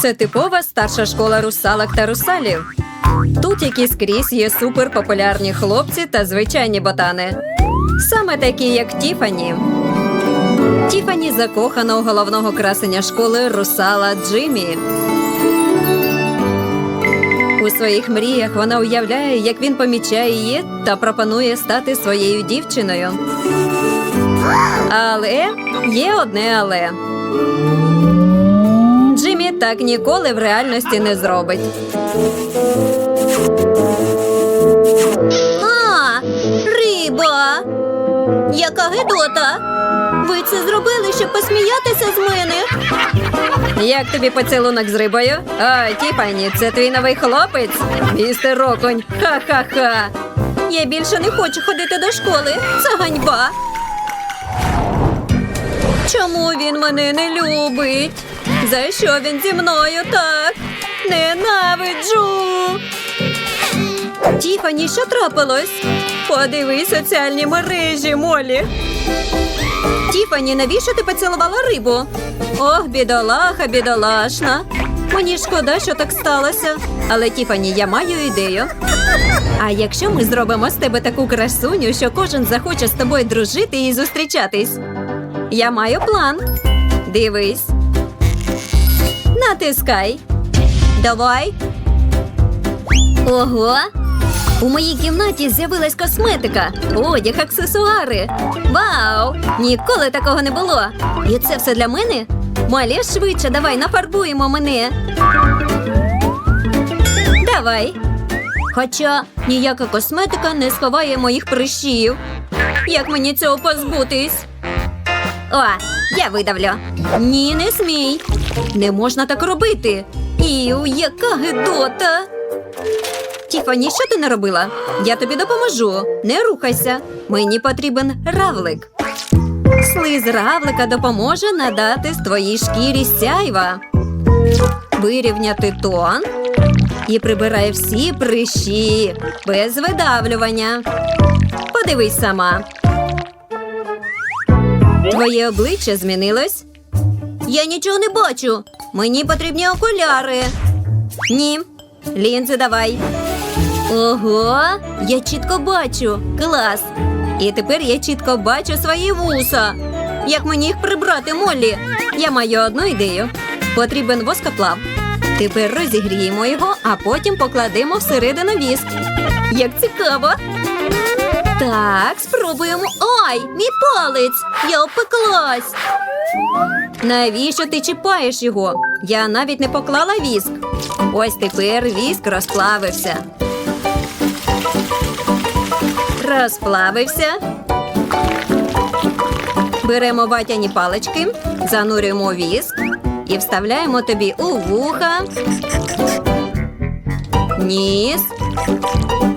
Це типова старша школа русалок та русалів. Тут, як і скрізь, є суперпопулярні хлопці та звичайні ботани. Саме такі, як Тіфані. Тіфані закохана у головного красення школи русала Джиммі. У своїх мріях вона уявляє, як він помічає її та пропонує стати своєю дівчиною. Але є одне але. Так ніколи в реальності не зробить. А, риба. Яка гидота. Ви це зробили, щоб посміятися з мене. Як тобі поцілунок з рибою? А, Тіфані, це твій новий хлопець? Містер Роконь. Ха-ха-ха. Я більше не хочу ходити до школи. Це ганьба. Чому він мене не любить? За що він зі мною так? Ненавиджу. Тіфані, що трапилось? Подивись соціальні мережі, Молі. Тіфані, навіщо ти поцілувала рибу? Ох, бідолаха, бідолашна. Мені шкода, що так сталося. Але Тіфані, я маю ідею. А якщо ми зробимо з тебе таку красуню, що кожен захоче з тобою дружити і зустрічатись? Я маю план. Дивись. Натискай. Давай. Ого. У моїй кімнаті з'явилась косметика, одяг, аксесуари. Вау! Ніколи такого не було. І це все для мене? Малі, швидше, давай нафарбуємо мене. Давай. Хоча ніяка косметика не сховає моїх прищів. Як мені цього позбутись? О, я видавлю. Ні, не смій. Не можна так робити. Іу, яка гидота. Тіфані, що ти не робила? Я тобі допоможу. Не рухайся. Мені потрібен равлик. Слиз равлика допоможе надати твоїй шкірі сяйва. Вирівняти тон і прибирай всі прищі без видавлювання. Подивись сама. Твоє обличчя змінилось? Я нічого не бачу. Мені потрібні окуляри. Ні. Лінзи давай. Ого, я чітко бачу. Клас. І тепер я чітко бачу свої вуса. Як мені їх прибрати, Моллі? Я маю одну ідею. Потрібен воскоплав. Тепер розігріємо його, а потім покладемо всередину віск. Як цікаво. Так, спробуємо. Ай, мій палець! Я опеклась. Навіщо ти чіпаєш його? Я навіть не поклала віск. Ось тепер віск розплавився. Розплавився. Беремо ватяні палички, занурюємо віск і вставляємо тобі у вуха, ніс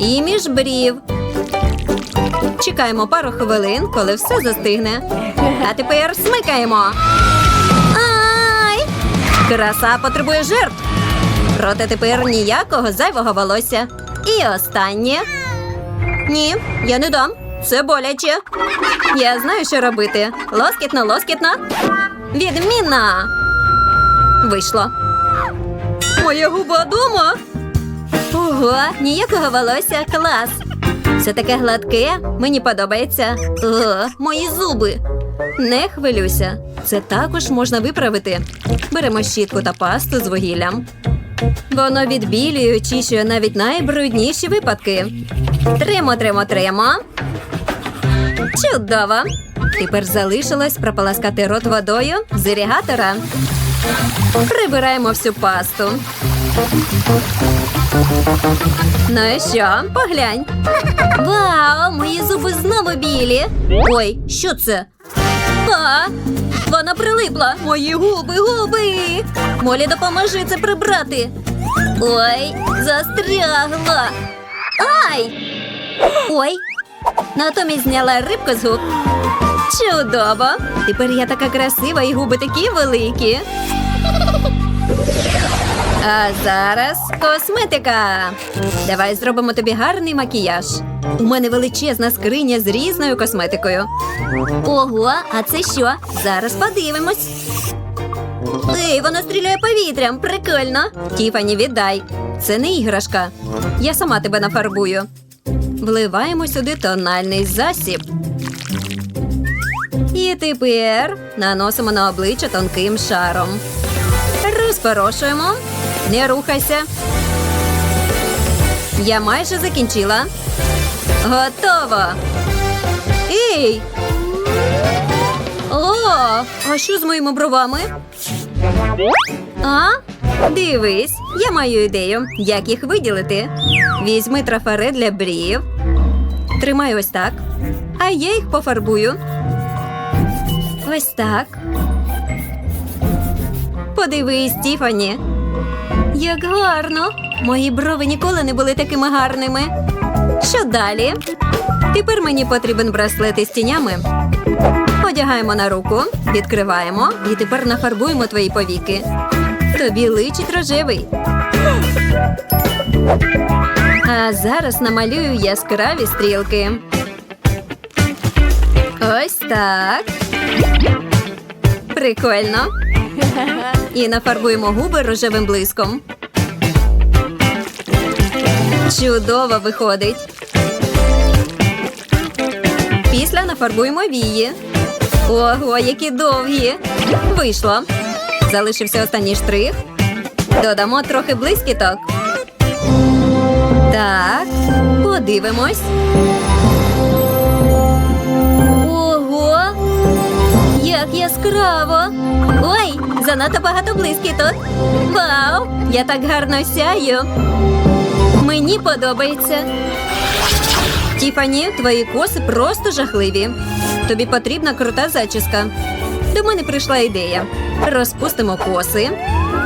і між брів. Чекаємо пару хвилин, коли все застигне. А тепер смикаємо. Ай! Краса потребує жертв. Проте тепер ніякого зайвого волосся. І останнє. Ні, я не дам. Це боляче. Я знаю, що робити. Лоскітно, лоскітно. Відмінно. Вийшло. Моя губа дома. Ого, ніякого волосся. Клас. Все таке гладке. Мені подобається. О, мої зуби. Не хвилюйся. Це також можна виправити. Беремо щітку та пасту з вугіллям. Воно відбілює і очищує навіть найбрудніші випадки. Тримо, тримо, тримо. Чудово. Тепер залишилось прополоскати рот водою з іригатора. Прибираємо всю пасту. Ну що, поглянь. Вау, мої зуби знову білі. Ой, що це? А, вона прилипла. Мої губи, губи. Молі, допоможи це прибрати. Ой, застрягла. Ай! Ой, Натомість зняла рибку з губ. Чудово! Тепер я така красива і губи такі великі. А зараз косметика. Давай зробимо тобі гарний макіяж. У мене величезна скриня з різною косметикою. ого, а це що? Зараз подивимось. Ей, вона стріляє повітрям, прикольно. Тіфані, віддай. Це не іграшка. Я сама тебе нафарбую. Вливаємо сюди тональний засіб. І тепер наносимо на обличчя тонким шаром. Розпорошуємо. Не рухайся. Я майже закінчила. Готово. Ей! О, а що з моїми бровами? А? Дивись, я маю ідею, як їх виділити. Візьми трафарет для брів. Тримай ось так. А я їх пофарбую. Ось так. Подивись, Тіфані. Як гарно! Мої брови ніколи не були такими гарними. Що далі? Тепер мені потрібен браслет із тінями. Одягаємо на руку, відкриваємо і тепер нафарбуємо твої повіки. Тобі личить рожевий. А зараз намалюю яскраві стрілки. Ось так. Прикольно. І нафарбуємо губи рожевим блиском. Чудово виходить. Після нафарбуємо вії. Ого, які довгі. Вийшло. Залишився останній штрих. Додамо трохи блискіток. Так, подивимось. Ого! Як яскраво! Ой, занадто багато блискіток. Вау! Я так гарно сяю. Мені подобається. Тіфані, твої коси просто жахливі. Тобі потрібна крута зачіска. До мене прийшла ідея. Розпустимо коси.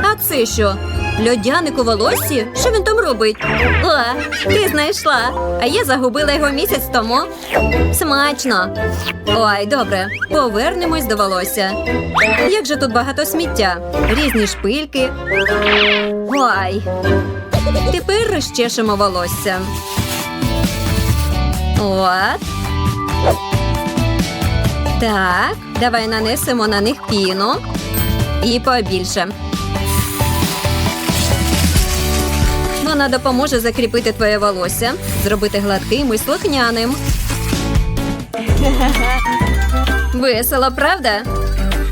А це що? Льодяник у волоссі? Що він там робить? О, ти знайшла. А я загубила його місяць тому. Смачно. Ой, добре, повернемось до волосся. Як же тут багато сміття, різні шпильки. Ой. Тепер розчешемо волосся. От. Так, давай нанесемо на них піну. І побільше. Вона допоможе закріпити твоє волосся, зробити гладким і слухняним. Весело, правда?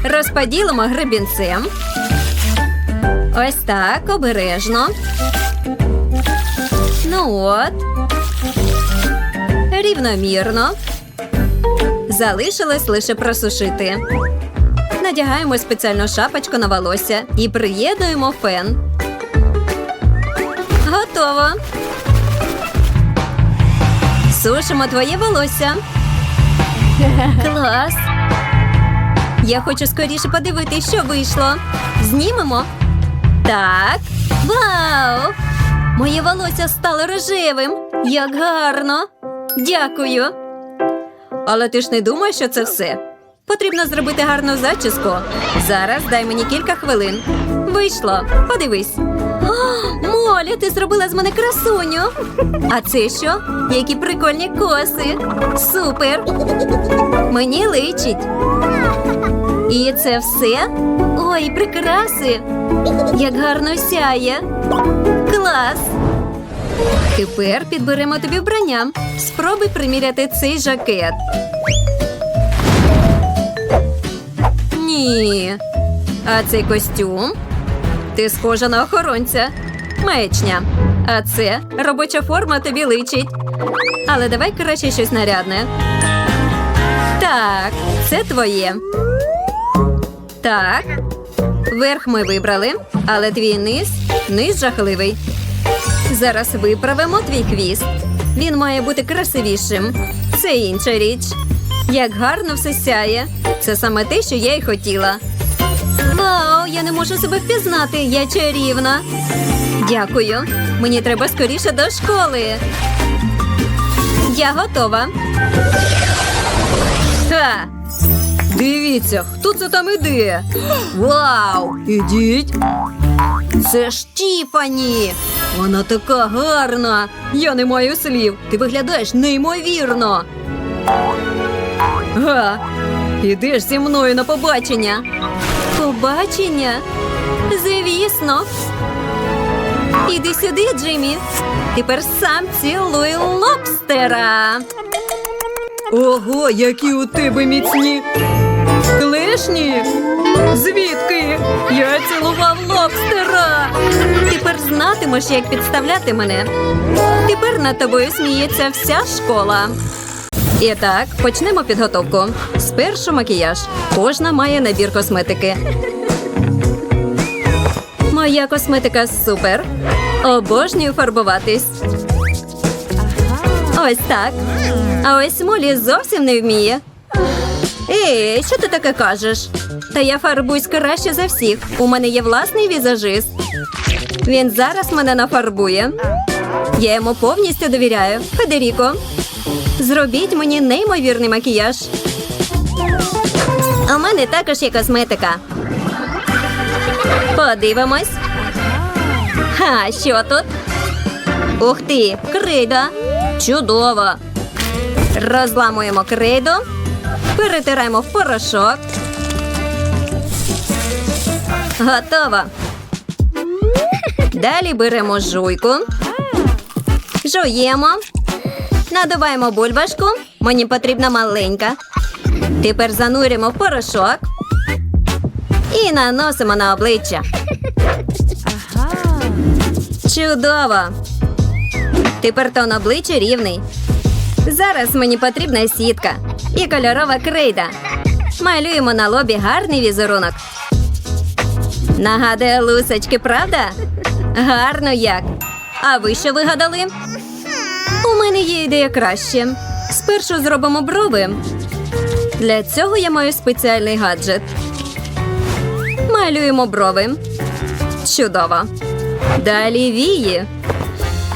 Розподілимо гребінцем. Ось так, обережно. Ну от. Рівномірно. Залишилось лише просушити. Надягаємо спеціальну шапочку на волосся і приєднуємо фен. Готово. Сушимо твоє волосся. Клас. Я хочу скоріше подивитися, що вийшло. Знімемо. Так. Вау! Моє волосся стало рожевим. Як гарно. Дякую. Але ти ж не думаєш, що це все. Потрібно зробити гарну зачіску. Зараз дай мені кілька хвилин. Вийшло. Подивись. О, ти зробила з мене красуню. А це що? Які прикольні коси. Супер. Мені личить. І це все? Ой, прикраси. Як гарно сяє. Клас. Тепер підберемо тобі вбрання. Спробуй приміряти цей жакет. Ні. А цей костюм? Ти схожа на охоронця. Маячня. А це робоча форма тобі личить. Але давай краще щось нарядне. Так, це твоє. Так. Верх ми вибрали, але твій низ низ жахливий. Зараз виправимо твій хвіст. Він має бути красивішим. Це інша річ. Як гарно все сяє. Це саме те, що я й хотіла. Вау, я не можу себе впізнати. Я чарівна. Дякую. Мені треба скоріше до школи. Я готова. Ха! Дивіться, хто це там іде? Вау! Ідіть. Це ж Тіфані! Вона така гарна! Я не маю слів. Ти виглядаєш неймовірно. Га, ідеш зі мною на побачення. Побачення? Звісно. Іди сюди, Джиммі. Тепер сам цілуй лобстера. Ого, які у тебе міцні. Клешні? Звідки? Я цілував лобстера. Тепер знатимеш, як підставляти мене. Тепер над тобою сміється вся школа. І так, почнемо підготовку. Спершу макіяж. Кожна має набір косметики. Моя косметика супер. Обожнюю фарбуватись. Ось так. А ось Молі зовсім не вміє. Ей, що ти таке кажеш? Та я фарбуюсь краще за всіх. У мене є власний візажист. Він зараз мене нафарбує. Я йому повністю довіряю. Федеріко, зробіть мені неймовірний макіяж. У мене також є косметика. Подивимось. Ха, що тут? Ух ти, крейда. Чудово. Розламуємо крейду, перетираємо в порошок. Готово. Далі беремо жуйку. Жуємо. Надуваємо бульбашку. Мені потрібна маленька. Тепер занурюємо в порошок і наносимо на обличчя. Чудово! Тепер тон обличчя рівний. Зараз мені потрібна сітка і кольорова крейда. Малюємо на лобі гарний візерунок. Нагадує лусочки, правда? Гарно як. А ви що вигадали? У мене є ідея краще. Спершу зробимо брови. Для цього я маю спеціальний гаджет. Малюємо брови. Чудово. Далі вії.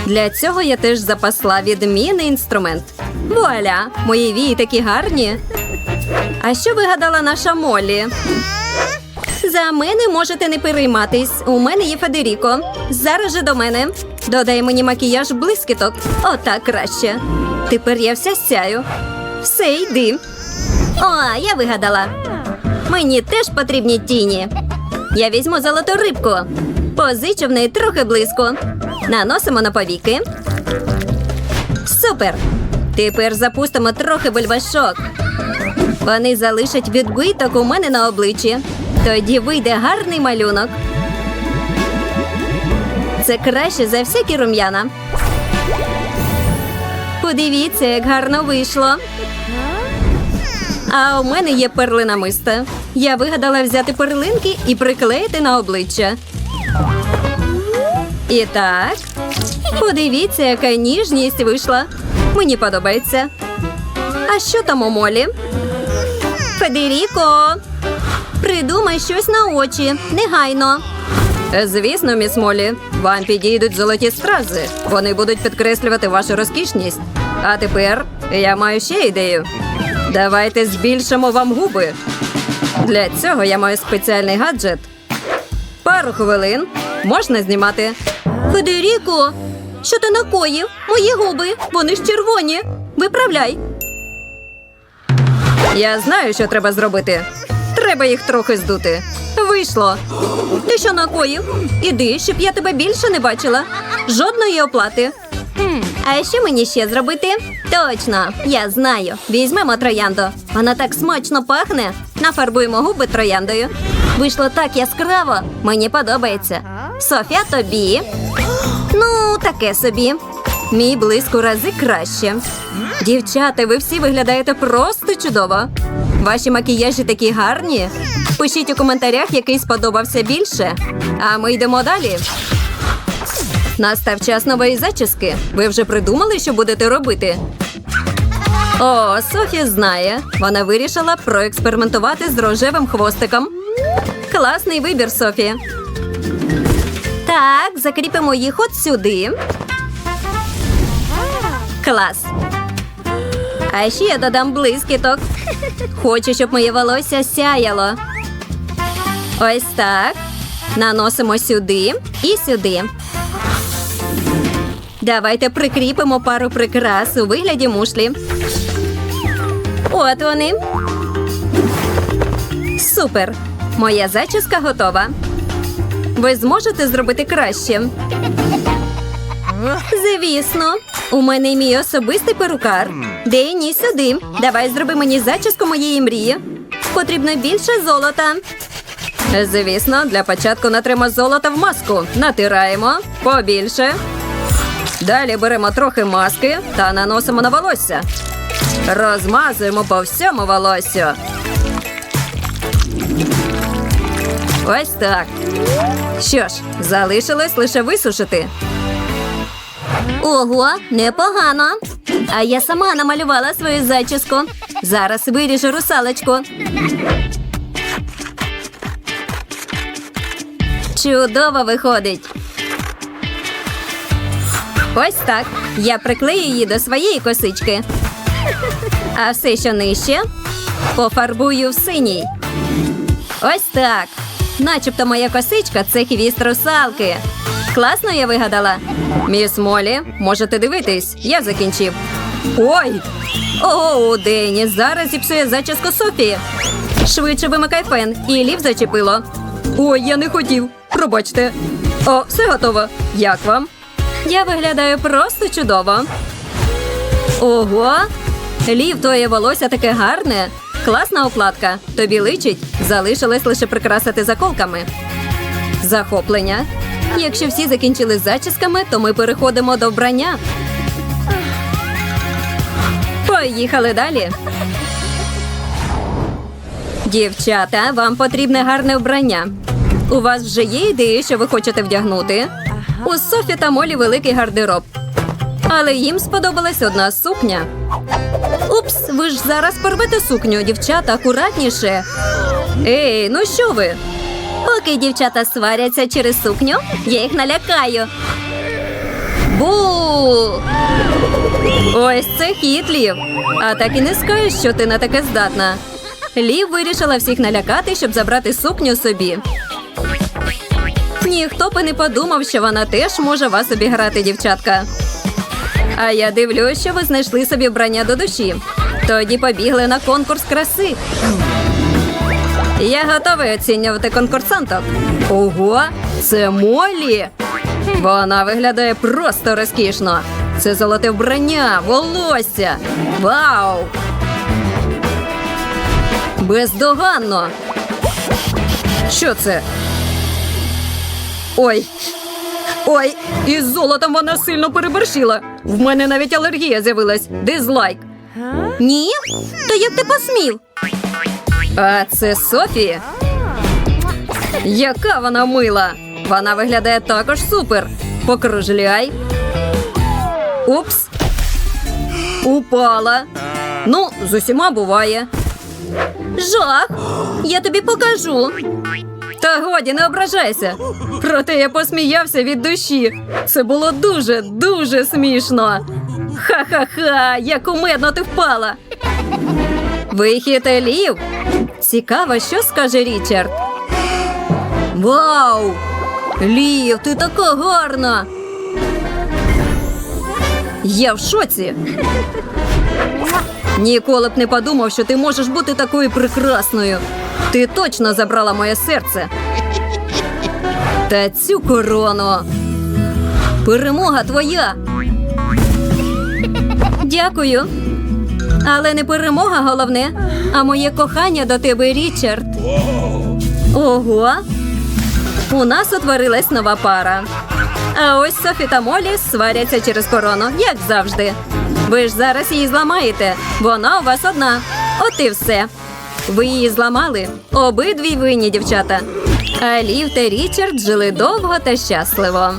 Для цього я теж запасла відмінний інструмент. Вуаля! Мої вії такі гарні. А що вигадала наша Молі? За мене можете не перейматись. У мене є Федеріко. Зараз же до мене. Додай мені макіяж блискіток. Отак краще. Тепер я вся сяю. Все, йди. О, я вигадала. Мені теж потрібні тіні. Я візьму золоту рибку. Позичу в неї трохи блиску. Наносимо на повіки. Супер! Тепер запустимо трохи бульбашок. Вони залишать відбиток у мене на обличчі. Тоді вийде гарний малюнок. Це краще за всякі рум'яна. Подивіться, як гарно вийшло. А у мене є перлина миста. Я вигадала взяти перлинки і приклеїти на обличчя. І так, подивіться, яка ніжність вийшла. Мені подобається. А що там у молі? Федеріко, придумай щось на очі. Негайно. Звісно, міс Молі, вам підійдуть золоті стрази. Вони будуть підкреслювати вашу розкішність. А тепер я маю ще ідею. Давайте збільшимо вам губи. Для цього я маю спеціальний гаджет. Пару хвилин можна знімати. Федеріко, що ти накоїв? Мої губи, вони ж червоні. Виправляй. Я знаю, що треба зробити. Треба їх трохи здути. Вийшло. Ти що накоїв? Іди, щоб я тебе більше не бачила. Жодної оплати. А що мені ще зробити? Точно, я знаю. Візьмемо троянду. Вона так смачно пахне. Нафарбуємо губи трояндою. Вийшло так яскраво. Мені подобається. Софія, тобі. Ну, таке собі. Мій блиск у рази краще. Дівчата, ви всі виглядаєте просто чудово. Ваші макіяжі такі гарні. Пишіть у коментарях, який сподобався більше. А ми йдемо далі. Настав час нової зачіски. Ви вже придумали, що будете робити? О, Софія знає. Вона вирішила проекспериментувати з рожевим хвостиком. Класний вибір, Софія. Так, закріпимо їх от сюди. Клас. А ще я додам блискіток. Хочу, щоб моє волосся сяяло. Ось так. Наносимо сюди і сюди. Давайте прикріпимо пару прикрас у вигляді мушлі. От вони. Супер. моя зачіска готова. Ви зможете зробити краще. Звісно, у мене мій особистий перукар. Дені, сюди. Давай зроби мені зачіску моєї мрії. Потрібно більше золота. Звісно, для початку натримо золото в маску. Натираємо побільше. Далі беремо трохи маски та наносимо на волосся. Розмазуємо по всьому волоссю. Ось так. Що ж, залишилось лише висушити. Ого, непогано. А я сама намалювала свою зачіску. Зараз виріжу русалочку. Чудово виходить. Ось так. Я приклею її до своєї косички. А все, що нижче, пофарбую в синій. Ось так. Начебто моя косичка це хвіст русалки. Класно я вигадала. Міс Молі, можете дивитись, я закінчив. Ой! О, Дені, зараз зіпсує зачіску Софії. Швидше вимикай фен, і лів зачепило. Ой, я не хотів. Пробачте. О, все готово. Як вам? Я виглядаю просто чудово. Ого! Лів, твоє волосся таке гарне. Класна укладка. Тобі личить. Залишилось лише прикрасити заколками. Захоплення. Якщо всі закінчили з зачісками, то ми переходимо до вбрання. Поїхали далі. Дівчата, вам потрібне гарне вбрання. У вас вже є ідеї, що ви хочете вдягнути? У Софі та Молі великий гардероб. Але їм сподобалась одна сукня. Упс, ви ж зараз порвете сукню, дівчата, акуратніше. Ей, ну що ви? Поки дівчата сваряться через сукню, я їх налякаю. Бу! Ось це хід, Лів. А так і не скажеш, що ти на таке здатна. Лів вирішила всіх налякати, щоб забрати сукню собі. Ніхто б і не подумав, що вона теж може вас обіграти, дівчатка. А я дивлюсь, що ви знайшли собі вбрання до душі. Тоді побігли на конкурс краси. Я готовий оцінювати конкурсанток. Ого, це Молі. Вона виглядає просто розкішно. Це золоте вбрання, волосся. Вау! Бездоганно. Що це? Ой. Ой, із золотом вона сильно переборщила. В мене навіть алергія з'явилась. Дизлайк. Ні? То як ти посмів? А це Софія. Яка вона мила! Вона виглядає також супер. Покружляй. Упс. Упала. Ну, з усіма буває. Жах! Я тобі покажу. Та годі, не ображайся. Проте я посміявся від душі. Це було дуже, дуже смішно. Ха-ха-ха, як умедно ти впала. Вихід Елів. Цікаво, що скаже Річард. Вау! Лів, ти така гарна. Я в шоці. Ніколи б не подумав, що ти можеш бути такою прекрасною. Ти точно забрала моє серце. Та цю корону. Перемога твоя. Дякую. Але не перемога головне, а моє кохання до тебе, Річард. Ого. У нас утворилась нова пара. А ось Софі та Молі сваряться через корону, як завжди. Ви ж зараз її зламаєте. вона у вас одна. От і все. Ви її зламали. Обидві винні, дівчата. А Лів та Річард жили довго та щасливо.